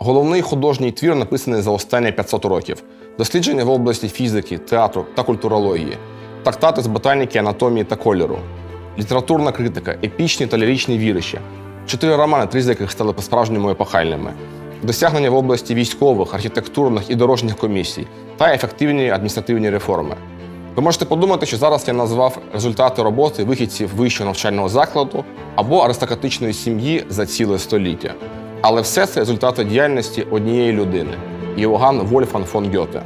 Головний художній твір написаний за останні 500 років. Дослідження в області фізики, театру та культурології, трактати з ботаніки, анатомії та кольору, літературна критика, епічні та ліричні вірища, чотири романи, три з яких стали по-справжньому епохальними, досягнення в області військових, архітектурних і дорожніх комісій та ефективні адміністративні реформи. Ви можете подумати, що зараз я назвав результати роботи вихідців вищого навчального закладу або аристократичної сім'ї за ціле століття. Але все це результати діяльності однієї людини Йоганн Вольфан фон Гьоте.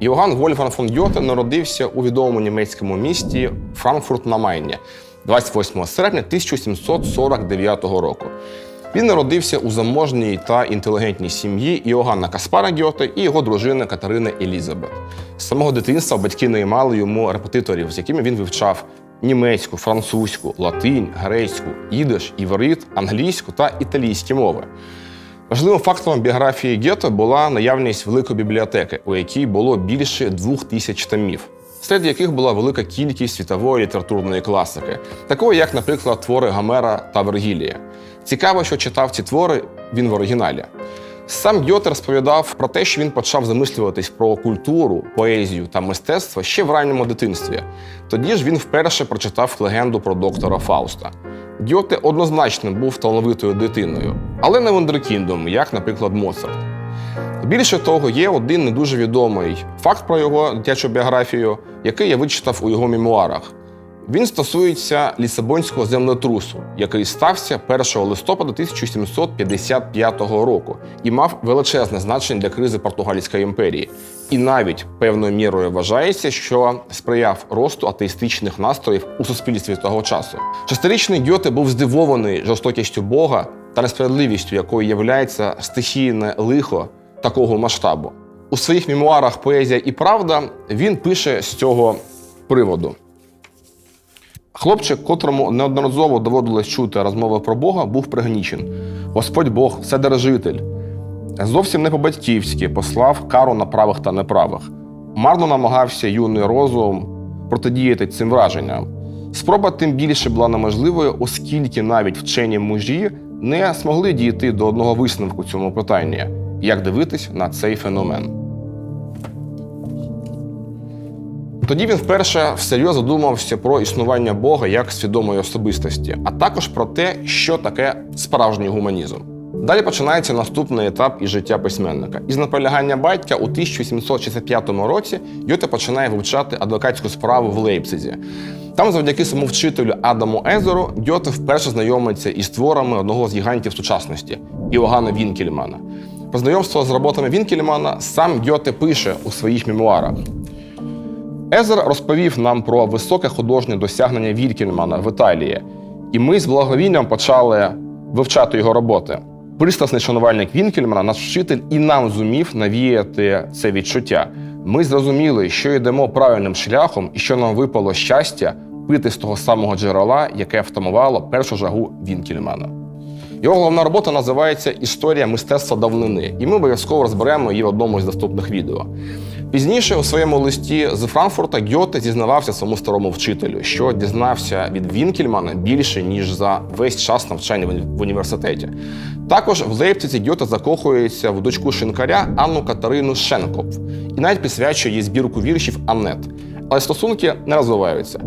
Йоганн Вольфган фон Гьоте народився у відомому німецькому місті Франкфурт на Майні 28 серпня 1749 року. Він народився у заможній та інтелігентній сім'ї Іоганна Каспара Гьоте і його дружини Катерини Елізабет. З самого дитинства батьки наймали йому репетиторів, з якими він вивчав німецьку, французьку, латинь, грецьку, ідиш, іврит, англійську та італійські мови. Важливим фактором біографії Гете була наявність великої бібліотеки, у якій було більше двох тисяч томів, серед яких була велика кількість світової літературної класики, такої як, наприклад, твори Гомера та Вергілія. Цікаво, що читав ці твори він в оригіналі. Сам Гьоте розповідав про те, що він почав замислюватись про культуру, поезію та мистецтво ще в ранньому дитинстві. Тоді ж він вперше прочитав легенду про доктора Фауста. Гьоте однозначно був талановитою дитиною, але не вундеркіндом, як, наприклад, Моцарт. Більше того, є один не дуже відомий факт про його дитячу біографію, який я вичитав у його мемуарах. Він стосується Лісабонського землетрусу, який стався 1 листопада 1755 року і мав величезне значення для кризи Португальської імперії. І навіть певною мірою вважається, що сприяв росту атеїстичних настроїв у суспільстві того часу. Шестирічний Гьоте був здивований жорстокістю Бога та несправедливістю, якою являється стихійне лихо такого масштабу. У своїх мемуарах Поезія і правда він пише з цього приводу. Хлопчик, котрому неодноразово доводилось чути розмови про Бога, був пригнічен. Господь Бог, вседержитель, зовсім не по-батьківськи послав кару на правих та неправих. Марно намагався юний розум протидіяти цим враженням. Спроба тим більше була неможливою, оскільки навіть вчені мужі не змогли дійти до одного висновку цьому питанні, як дивитись на цей феномен. Тоді він вперше всерйоз задумався про існування Бога як свідомої особистості, а також про те, що таке справжній гуманізм. Далі починається наступний етап із життя письменника. Із наполягання батька у 1765 році Йоте починає вивчати адвокатську справу в Лейпцизі. Там, завдяки своєму вчителю Адаму Езеру, Гьоте вперше знайомиться із творами одного з гігантів сучасності Іоганна Вінкельмана. Знайомство з роботами Вінкельмана сам Гьоте пише у своїх мемуарах. Езер розповів нам про високе художнє досягнення Вількельмана в Італії, і ми з благовінням почали вивчати його роботи. Пристрасний шанувальник Вінкельмана, наш вчитель, і нам зумів навіяти це відчуття. Ми зрозуміли, що йдемо правильним шляхом і що нам випало щастя пити з того самого джерела, яке втамувало першу жагу Вінкельмана. Його головна робота називається Історія мистецтва давнини, і ми обов'язково розберемо її в одному з наступних відео. Пізніше у своєму листі з Франкфурта Гьоте зізнавався своєму старому вчителю, що дізнався від Вінкельмана більше ніж за весь час навчання в університеті. Також в Лейпциці Гьоте закохується в дочку шинкаря Анну Катерину Шенкоп і навіть присвячує їй збірку віршів Аннет. Але стосунки не розвиваються.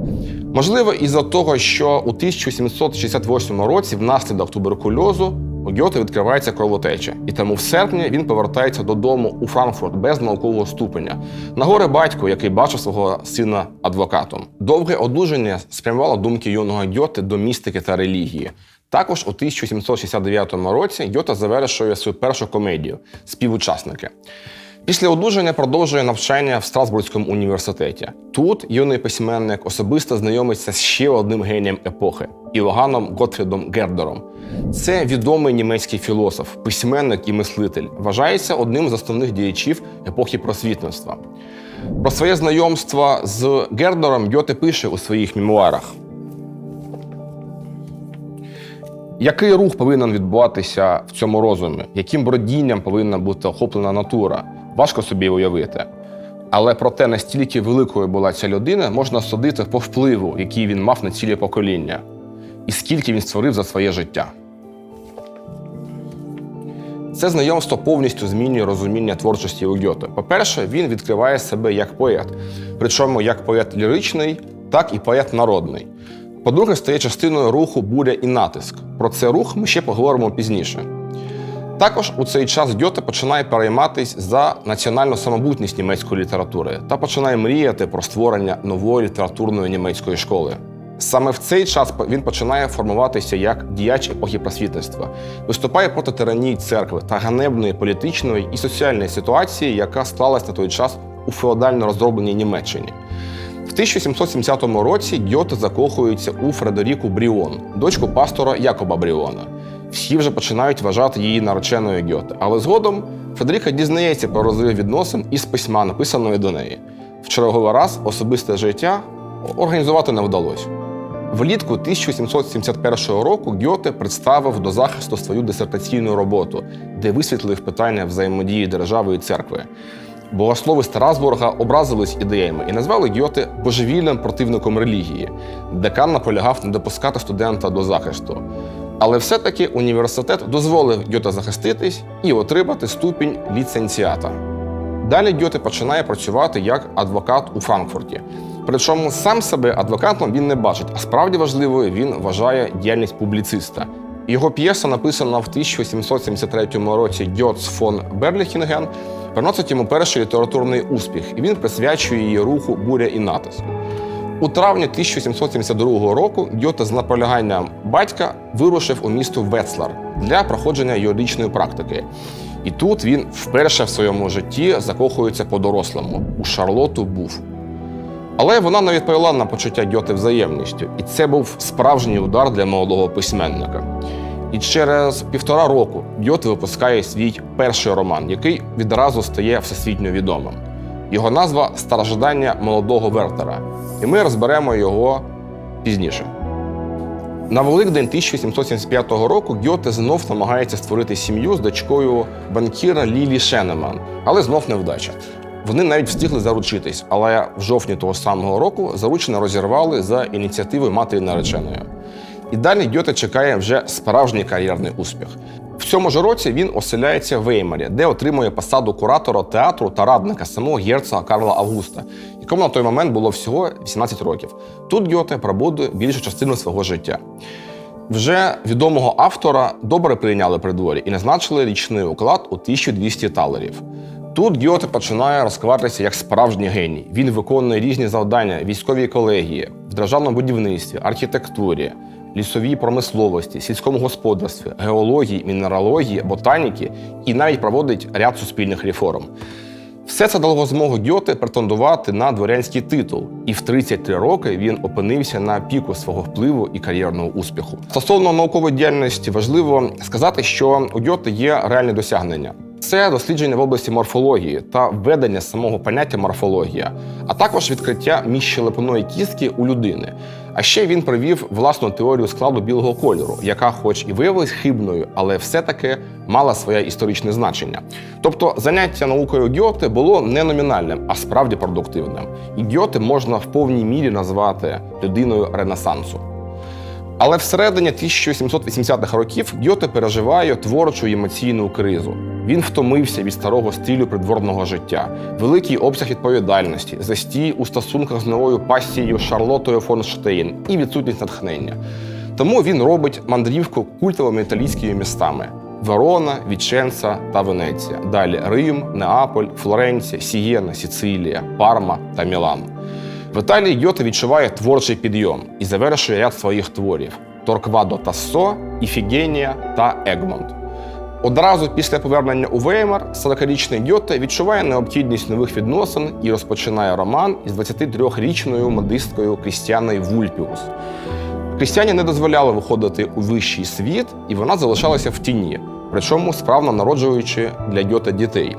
Можливо, із-за того, що у 1768 році внаслідок туберкульозу у Гьоте відкривається кровотеча, і тому в серпні він повертається додому у Франкфурт без наукового ступеня. На горе батько, який бачив свого сина адвокатом. Довге одужання спрямувало думки юного Гьоте до містики та релігії. Також у 1769 році Гьоте завершує свою першу комедію Співучасники. Після одужання продовжує навчання в Страсбурзькому університеті. Тут юний письменник особисто знайомиться з ще одним генієм епохи Іоганном Готфрідом Гердером. Це відомий німецький філософ, письменник і мислитель, вважається одним з основних діячів епохи просвітництва. Про своє знайомство з Гердером Гьоте пише у своїх мемуарах. Який рух повинен відбуватися в цьому розумі? Яким бродінням повинна бути охоплена натура? Важко собі уявити. Але проте настільки великою була ця людина, можна судити по впливу, який він мав на цілі покоління, і скільки він створив за своє життя. Це знайомство повністю змінює розуміння творчості у. По-перше, він відкриває себе як поет, причому як поет ліричний, так і поет народний. По-друге, стає частиною руху буря і натиск. Про цей рух ми ще поговоримо пізніше. Також у цей час Гьоте починає перейматись за національну самобутність німецької літератури та починає мріяти про створення нової літературної німецької школи. Саме в цей час він починає формуватися як діяч епохи просвітництва, виступає проти тиранії церкви та ганебної політичної і соціальної ситуації, яка склалась на той час у феодально розробленій Німеччині. В 1770 році Гьоте закохується у Фредеріку Бріон, дочку пастора Якоба Бріона. Всі вже починають вважати її нареченою Гьоте, але згодом Фредеріка дізнається про розрив відносин із письма, написаної до неї. В черговий раз особисте життя організувати не вдалося. Влітку 1771 року Гьоте представив до захисту свою дисертаційну роботу, де висвітлив питання взаємодії держави і церкви. Богослови Страсбурга образились ідеями і назвали Гьоте божевільним противником релігії. Декан наполягав не допускати студента до захисту. Але все-таки університет дозволив Гьоте захиститись і отримати ступінь ліцензіата. Далі Гьоте починає працювати як адвокат у Франкфурті. Причому сам себе адвокатом він не бачить, а справді важливою він вважає діяльність публіциста. Його п'єса, написана в 1773 році Гьоц фон Берліхінген, приносить йому перший літературний успіх, і він присвячує її руху буря і натиск. У травні 1772 року Гьоте з наполяганням батька вирушив у місто Вецлар для проходження юридичної практики. І тут він вперше в своєму житті закохується по-дорослому у Шарлоту Буф. Але вона не відповіла на почуття Гьоте взаємністю, і це був справжній удар для молодого письменника. І через півтора року Гьоте випускає свій перший роман, який відразу стає всесвітньо відомим. Його назва Страждання молодого Вертера, і ми розберемо його пізніше. На Великдень 1775 року Гьоте знов намагається створити сім'ю з дочкою банкіра Лілі Шенеман, але знов невдача. Вони навіть встигли заручитись, але в жовтні того самого року заручення розірвали за ініціативи матері нареченої. І далі Гьоте чекає вже справжній кар'єрний успіх. В цьому ж році він оселяється в Веймарі, де отримує посаду куратора театру та радника самого герцога Карла Августа, якому на той момент було всього 18 років. Тут Гьоте пробуде більшу частину свого життя. Вже відомого автора добре прийняли при дворі і назначили річний уклад у 1200 талерів. Тут Гьоте починає розкриватися як справжній геній. Він виконує різні завдання військовій колегії, в державному будівництві, архітектурі, лісовій промисловості, сільському господарстві, геології, мінералогії, ботаніки і навіть проводить ряд суспільних реформ. Все це дало змогу Гьоте претендувати на дворянський титул, і в 33 роки він опинився на піку свого впливу і кар'єрного успіху. Стосовно наукової діяльності важливо сказати, що у Гьоте є реальні досягнення. Це дослідження в області морфології та введення самого поняття морфологія, а також відкриття міжщелепної кістки у людини. А ще він привів власну теорію складу білого кольору, яка, хоч і виявилась хибною, але все-таки мала своє історичне значення. Тобто заняття наукою Гьоте було не номінальним, а справді продуктивним. І Гьоте можна в повній мірі назвати людиною Ренесансу. Але всередині 1780-х років Гьоте переживає творчу емоційну кризу. Він втомився від старого стилю придворного життя, великий обсяг відповідальності, застій у стосунках з новою пасією Шарлотою фон Штейн і відсутність натхнення. Тому він робить мандрівку культовими італійськими містами: Верона, Віченца та Венеція. Далі Рим, Неаполь, Флоренція, Сієна, Сіцилія, Парма та Мілан. В Італії Гьоте відчуває творчий підйом і завершує ряд своїх творів: Торквадо Тассо, Іфігенія та Егмонт. Одразу після повернення у Веймар 40-річний Гьоте відчуває необхідність нових відносин і розпочинає роман із 23-річною модисткою Крістіаною Вульпіус. Крістіані не дозволяли виходити у вищий світ, і вона залишалася в тіні, причому справно народжуючи для Гьоте дітей.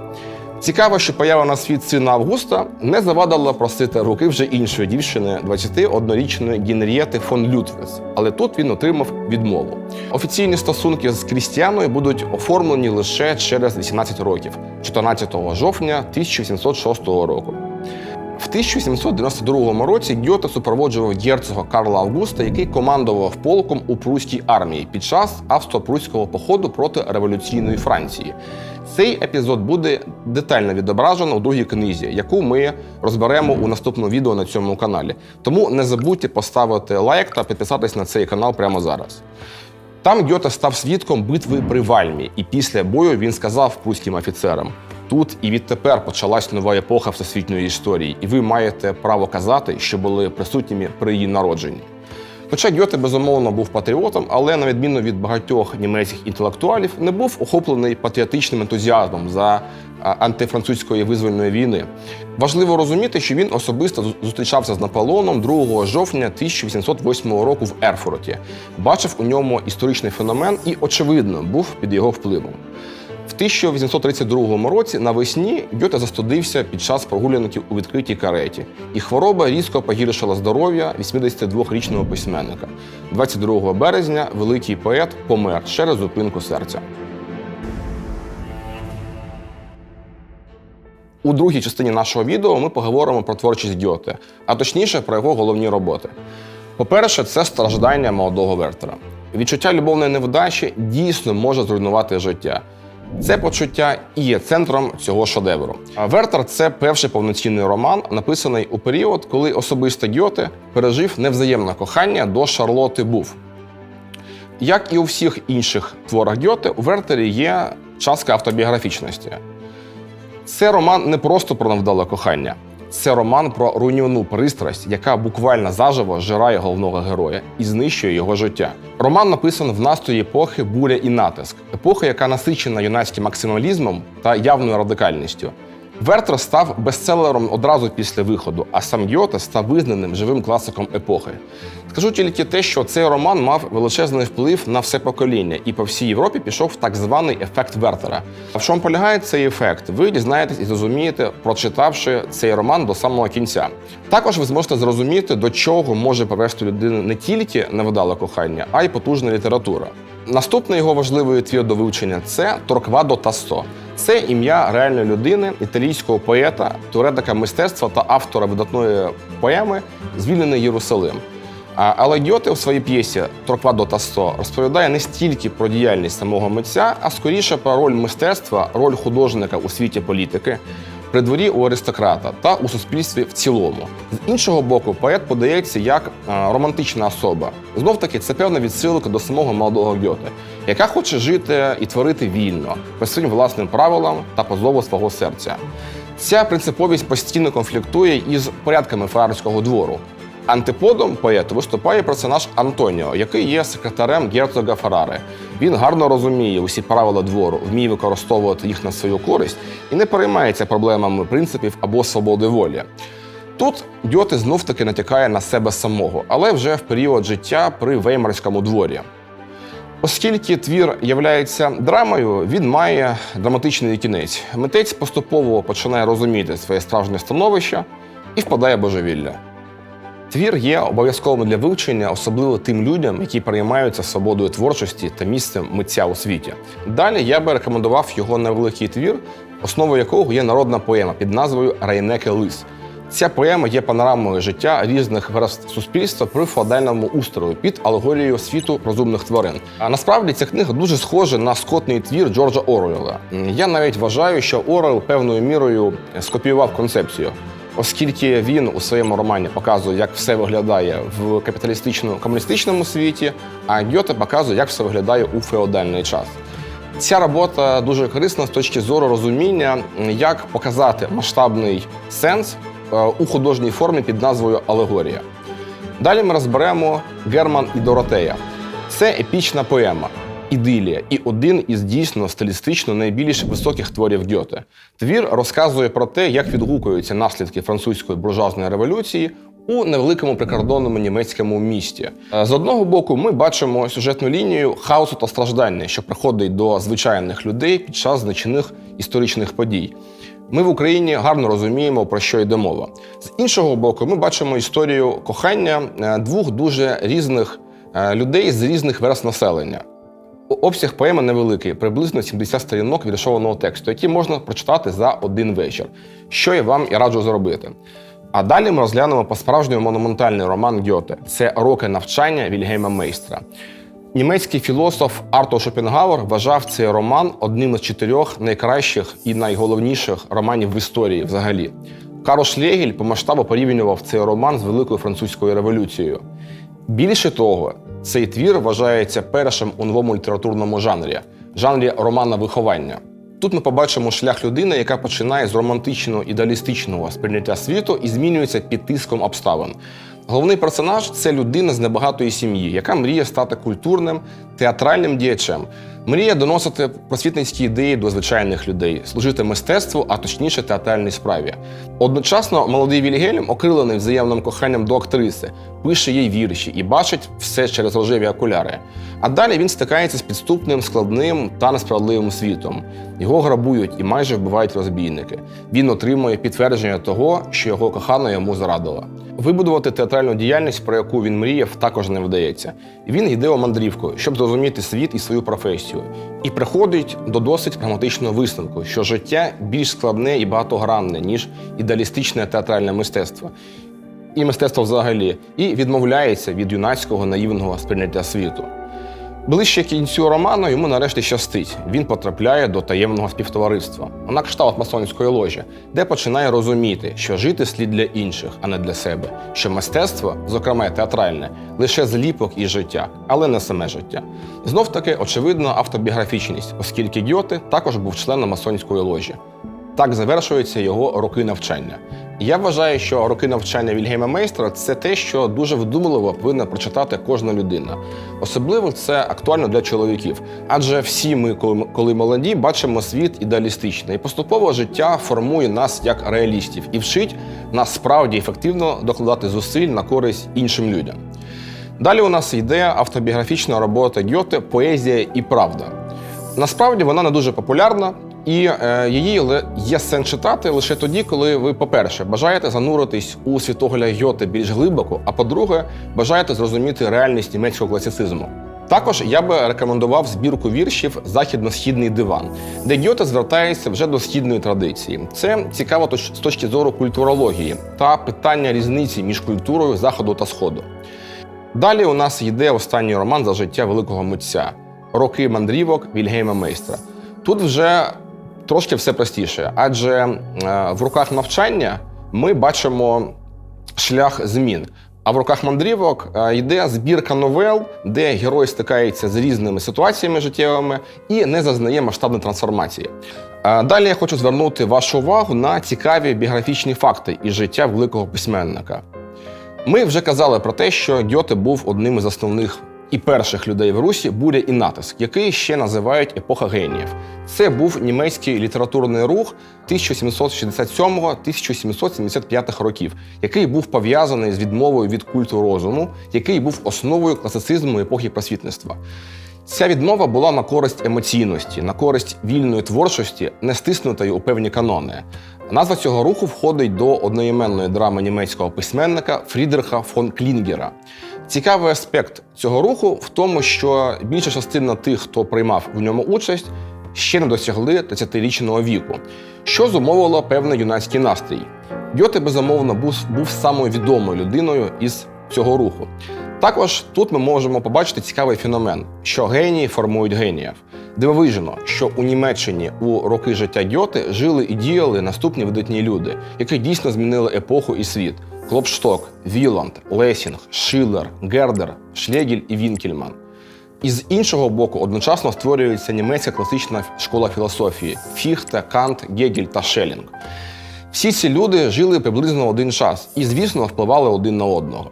Цікаво, що поява на світ сина Августа не завадила просити руки вже іншої дівчини, 21-річної Генрієти фон Лютвес, але тут він отримав відмову. Офіційні стосунки з Крістіаною будуть оформлені лише через 18 років, 14 жовтня 1706 року. В 1792 році Гьоте супроводжував герцога Карла Августа, який командував полком у прусській армії під час австро-прусського походу проти революційної Франції. Цей епізод буде детально відображено у другій книзі, яку ми розберемо у наступному відео на цьому каналі. Тому не забудьте поставити лайк та підписатись на цей канал прямо зараз. Там Гьоте став свідком битви при Вальмі, і після бою він сказав прусським офіцерам: тут і відтепер почалась нова епоха всесвітньої історії, і ви маєте право казати, що були присутніми при її народженні. Хоча Гьоте, безумовно, був патріотом, але на відміну від багатьох німецьких інтелектуалів, не був охоплений патріотичним ентузіазмом за антифранцузької визвольної війни. Важливо розуміти, що він особисто зустрічався з Наполеоном 2 жовтня 1808 року в Ерфурті, бачив у ньому історичний феномен і, очевидно, був під його впливом. В 1832 році навесні Гьоте застудився під час прогулянки у відкритій кареті, і хвороба різко погіршила здоров'я 82-річного письменника. 22 березня великий поет помер через зупинку серця. У другій частині нашого відео ми поговоримо про творчість Гьоте, а точніше про його головні роботи. По-перше, це страждання молодого Вертера. Відчуття любовної невдачі дійсно може зруйнувати життя. Це почуття і є центром цього шедевру. Вертер це перший повноцінний роман, написаний у період, коли особисто Гьоте пережив невзаємне кохання до Шарлоти Буф. Як і у всіх інших творах Гьоте, у Вертері є частка автобіографічності. Це роман не просто про невдале кохання, це роман про руйнівну пристрасть, яка буквально заживо жирає головного героя і знищує його життя. Роман написаний в настрої епохи буря і натиск, епоха, яка насичена юнацьким максималізмом та явною радикальністю. Вертер став бестселером одразу після виходу, а сам Гьоте став визнаним живим класиком епохи. Скажу тільки те, що цей роман мав величезний вплив на все покоління, і по всій Європі пішов так званий ефект Вертера. А в чому полягає цей ефект? Ви дізнаєтесь і зрозумієте, прочитавши цей роман до самого кінця. Також ви зможете зрозуміти, до чого може привести людину не тільки невдале кохання, а й потужна література. Наступний його важливий твір до вивчення це Торквадо Тассо. Це ім'я реальної людини, італійського поета, теоретика мистецтва та автора видатної поеми Звільнений Єрусалим. Але Гьоте у своїй п'єсі Торквадо Тассо розповідає не стільки про діяльність самого митця, а скоріше про роль мистецтва, роль художника у світі політики, при дворі у аристократа та у суспільстві в цілому. З іншого боку, поет подається як е, романтична особа. Знов таки, це певна відсилка до самого молодого Гьоте, яка хоче жити і творити вільно, по своїм власним правилам та по зову свого серця. Ця принциповість постійно конфліктує із порядками фарарського двору. Антиподом поету виступає персонаж Антоніо, який є секретарем герцога Фарари. Він гарно розуміє усі правила двору, вміє використовувати їх на свою користь і не переймається проблемами принципів або свободи волі. Тут Гьоте знов таки натякає на себе самого, але вже в період життя при Веймарському дворі. Оскільки твір являється драмою, він має драматичний кінець. Митець поступово починає розуміти своє справжнє становище і впадає божевілля. Твір є обов'язковим для вивчення, особливо тим людям, які переймаються свободою творчості та місцем митця у світі. Далі я би рекомендував його невеликий твір, основою якого є народна поема під назвою Райнеке Лис. Ця поема є панорамою життя різних верств суспільства при феодальному устрою під алегорією світу розумних тварин. А насправді ця книга дуже схожа на скотний твір Джорджа Оруелла. Я навіть вважаю, що Оруелл певною мірою скопіював концепцію оскільки він у своєму романі показує, як все виглядає в капіталістичному комуністичному світі, а Гьоте показує, як все виглядає у феодальний час. Ця робота дуже корисна з точки зору розуміння, як показати масштабний сенс е, у художній формі під назвою Алегорія. Далі ми розберемо Герман і Доротея. Це епічна поема. Ідилія і один із дійсно стилістично найбільш високих творів Гьоте. Твір розказує про те, як відгукуються наслідки французької буржуазної революції у невеликому прикордонному німецькому місті. Е, З одного боку, ми бачимо сюжетну лінію хаосу та страждання, що приходить до звичайних людей під час значних історичних подій. Ми в Україні гарно розуміємо, про що йде мова. З іншого боку, ми бачимо історію кохання е, двох дуже різних е, людей з різних верст населення. Обсяг поеми невеликий, приблизно 70 сторінок віршованого тексту, які можна прочитати за один вечір, що я вам і раджу зробити. А далі ми розглянемо по-справжньому монументальний роман Гьоте це роки навчання Вільгельма Мейстра. Німецький філософ Арто Шопенгауер вважав цей роман одним із чотирьох найкращих і найголовніших романів в історії взагалі. Карл Шлегель по масштабу порівнював цей роман з Великою французькою революцією. Більше того, цей твір вважається першим у новому літературному жанрі жанрі романа виховання. Тут ми побачимо шлях людини, яка починає з романтичного ідеалістичного сприйняття світу і змінюється під тиском обставин. Головний персонаж це людина з небагатої сім'ї, яка мріє стати культурним, театральним діячем, мріє доносити просвітницькі ідеї до звичайних людей, служити мистецтву, а точніше театральній справі. Одночасно, молодий Вільгельм, окрилений взаємним коханням до актриси, пише їй вірші і бачить все через рожеві окуляри. А далі він стикається з підступним, складним та несправедливим світом. Його грабують і майже вбивають розбійники. Він отримує підтвердження того, що його кохана йому зрадила. Вибудувати театральну діяльність, про яку він мріяв, також не вдається. Він йде у мандрівку, щоб зрозуміти світ і свою професію, і приходить до досить прагматичного висновку, що життя більш складне і багатогранне, ніж ідеалістичне театральне мистецтво. І мистецтво взагалі, і відмовляється від юнацького наївного сприйняття світу. Ближче кінцю роману йому нарешті щастить. Він потрапляє до таємного співтовариства, на кшталт масонської ложі, де починає розуміти, що жити слід для інших, а не для себе. Що мистецтво, зокрема театральне, лише зліпок і життя, але не саме життя. Знов таки очевидна автобіографічність, оскільки Гьоте також був членом масонської ложі. Так завершуються його роки навчання. Я вважаю, що роки навчання Вільгейма Мейстра це те, що дуже вдумливо повинна прочитати кожна людина. Особливо це актуально для чоловіків. Адже всі ми, коли, молоді, бачимо світ ідеалістичний. І поступово життя формує нас як реалістів і вчить нас справді ефективно докладати зусиль на користь іншим людям. Далі у нас йде автобіографічна робота Гьоте Поезія і правда. Насправді вона не дуже популярна, і е, її є сенс читати лише тоді, коли ви, по-перше, бажаєте зануритись у світогляд Гьоте більш глибоко, а по-друге, бажаєте зрозуміти реальність німецького класицизму. Також я би рекомендував збірку віршів Західно-східний диван, де Гьоте звертається вже до східної традиції. Це цікаво з точки зору культурології та питання різниці між культурою Заходу та Сходу. Далі у нас йде останній роман за життя великого митця Роки мандрівок Вільгейма Мейстра. Тут вже трошки все простіше, адже е, в руках навчання ми бачимо шлях змін. А в руках мандрівок е, йде збірка новел, де герой стикається з різними ситуаціями життєвими і не зазнає масштабної трансформації. Е, Далі я хочу звернути вашу увагу на цікаві біографічні факти із життя великого письменника. Ми вже казали про те, що Гьоте був одним із основних і перших людей в Русі буря і натиск, який ще називають епоха геніїв. Це був німецький літературний рух 1767-1775 років, який був пов'язаний з відмовою від культу розуму, який був основою класицизму епохи просвітництва. Ця відмова була на користь емоційності, на користь вільної творчості, не стиснутої у певні канони. Назва цього руху входить до одноіменної драми німецького письменника Фрідриха фон Клінгера. Цікавий аспект цього руху в тому, що більша частина тих, хто приймав в ньому участь, ще не досягли 30-річного віку, що зумовило певний юнацький настрій. Гьоте, безумовно, був, був самою відомою людиною із цього руху. Також тут ми можемо побачити цікавий феномен, що генії формують геніїв. Дивовижно, що у Німеччині у роки життя Гьоте жили і діяли наступні видатні люди, які дійсно змінили епоху і світ: Клопшток, Віланд, Лесінг, Шиллер, Гердер, Шлегель і Вінкельман. І з іншого боку, одночасно створюється німецька класична школа філософії Фіхте, Кант, Гегель та Шелінг. Всі ці люди жили приблизно один час і, звісно, впливали один на одного.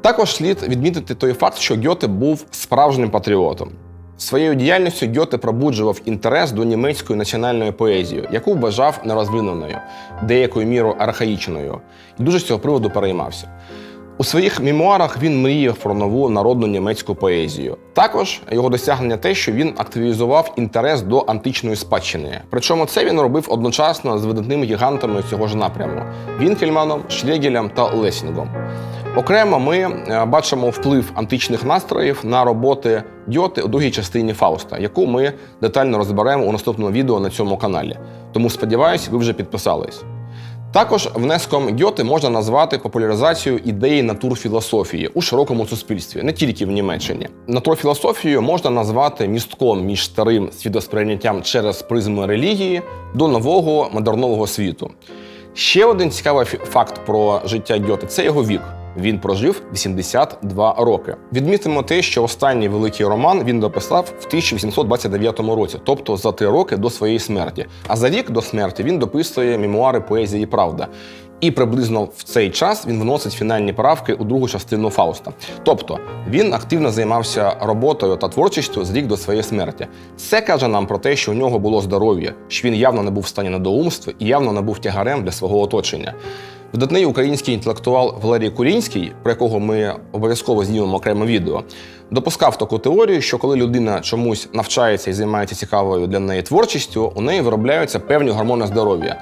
Також слід відмітити той факт, що Гьоте був справжнім патріотом. Своєю діяльністю Гьоте пробуджував інтерес до німецької національної поезії, яку вважав нерозвиненою, деякою мірою архаїчною, і дуже з цього приводу переймався. У своїх мемуарах він мріяв про нову народну німецьку поезію. Також його досягнення те, що він активізував інтерес до античної спадщини. Причому це він робив одночасно з видатними гігантами цього ж напряму Вінкельманом, Шлегелем та Лесінгом. Окремо ми е, бачимо вплив античних настроїв на роботи Дьоти у другій частині Фауста, яку ми детально розберемо у наступному відео на цьому каналі. Тому сподіваюсь, ви вже підписались. Також внеском Гьоте можна назвати популяризацію ідеї натурфілософії у широкому суспільстві, не тільки в Німеччині. Натурфілософію можна назвати містком між старим світосприйняттям через призму релігії до нового модернового світу. Ще один цікавий факт про життя Гьоте це його вік. Він прожив 82 роки. Відмітимо те, що останній великий роман він дописав в 1829 році, тобто за три роки до своєї смерті. А за рік до смерті він дописує мемуари поезії Правда. І приблизно в цей час він вносить фінальні правки у другу частину Фауста. Тобто він активно займався роботою та творчістю з рік до своєї смерті. Це каже нам про те, що у нього було здоров'я, що він явно не був в стані недоумства і явно не був тягарем для свого оточення. Видатний український інтелектуал Валерій Курінський, про якого ми обов'язково знімемо окреме відео, допускав таку теорію, що коли людина чомусь навчається і займається цікавою для неї творчістю, у неї виробляються певні гормони здоров'я.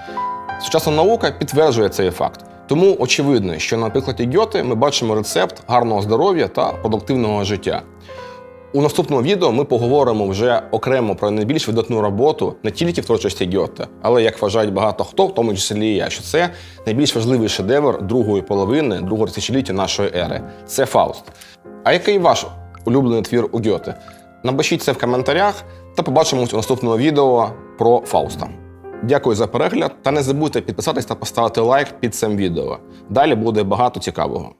Сучасна наука підтверджує цей факт. Тому очевидно, що на прикладі Гьоти ми бачимо рецепт гарного здоров'я та продуктивного життя. У наступному відео ми поговоримо вже окремо про найбільш видатну роботу не тільки в творчості Гьоте, але як вважають багато хто, в тому числі і я, що це найбільш важливий шедевр другої половини другого тисячоліття нашої ери. Це Фауст. А який ваш улюблений твір у Гьоте? Напишіть це в коментарях та побачимось у наступному відео про Фауста. Дякую за перегляд та не забудьте підписатись та поставити лайк під цим відео. Далі буде багато цікавого.